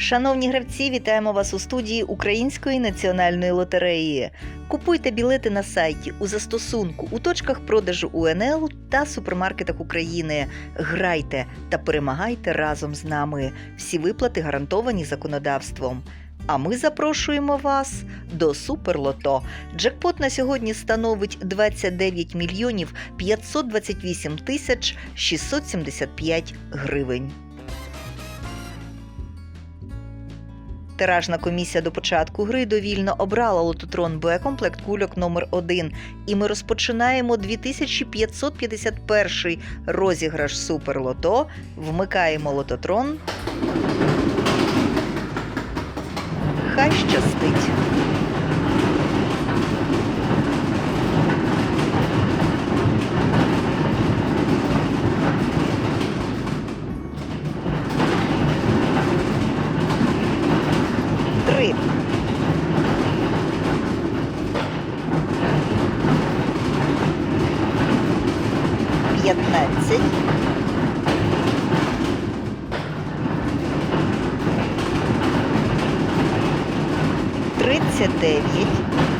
Шановні гравці, вітаємо вас у студії Української національної лотереї. Купуйте білети на сайті у застосунку у точках продажу УНЛ та супермаркетах України. Грайте та перемагайте разом з нами. Всі виплати гарантовані законодавством. А ми запрошуємо вас до Суперлото. Джекпот на сьогодні становить 29 мільйонів 528 тисяч 675 гривень. Тиражна комісія до початку гри довільно обрала лототрон Б комплект кульок номер 1 і ми розпочинаємо 2551 розіграш Суперлото. Вмикаємо лототрон. Хай щастить. 10. Тридцять дев'ять.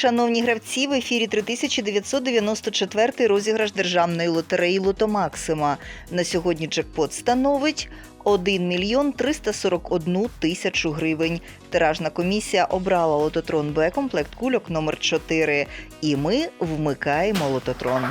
Шановні гравці, в ефірі 3994 розіграш державної лотереї Лото Максима. На сьогодні джекпот становить 1 мільйон 341 тисячу гривень. Тиражна комісія обрала лототрон Б комплект кульок номер 4 І ми вмикаємо лототрон.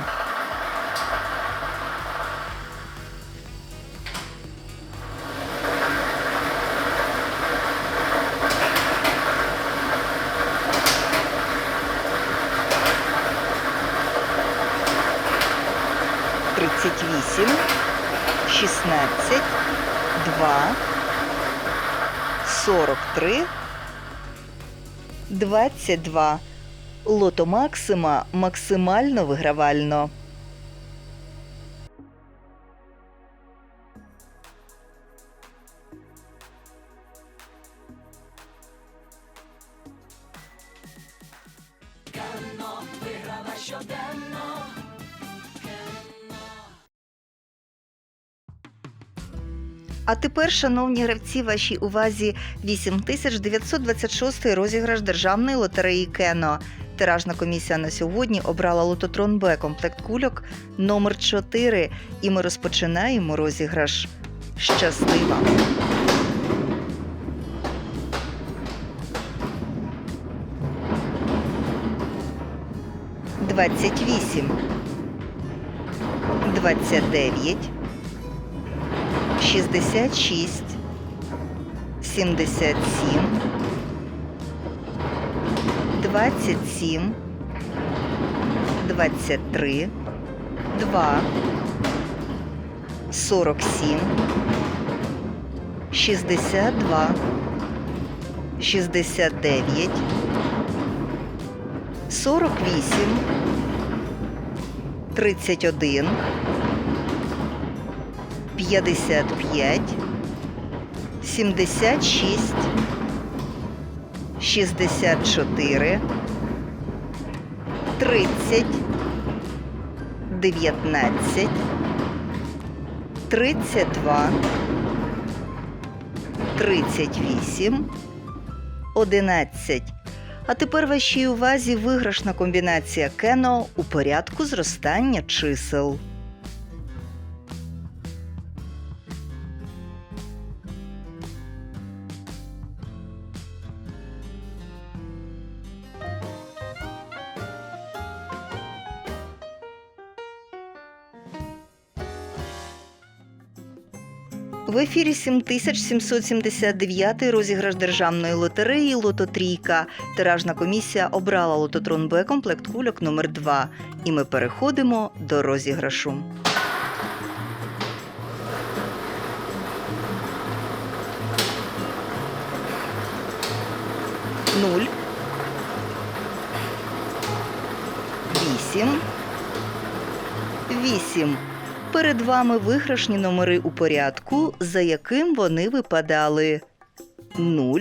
Тридцять вісім, шістнадцять, два, сорок три, двадцять два. Лото Максима максимально вигравально. А тепер, шановні гравці, вашій увазі 8926 розіграш державної лотереї Кено. Тиражна комісія на сьогодні обрала лототрон Б комплект кульок номер 4 і ми розпочинаємо розіграш. Щасти вам! Двадцять вісім, двадцять дев'ять, 66, 77, 27, 23, 2, 47, 62, 69, 48, 31, 55, 76, 64, 30, 19, 32, 38, 11. А тепер вашій увазі виграшна комбінація кено у порядку зростання чисел. В ефірі 7779 розіграш державної лотереї Лототрійка. Тиражна комісія обрала лототрон Б комплект кульок номер 2 І ми переходимо до розіграшу. Нуль. Вісім. Вісім. Перед вами виграшні номери у порядку, за яким вони випадали 0,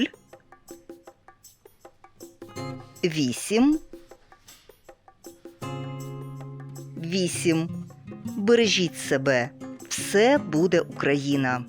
8, 8. Бережіть себе. Все буде Україна.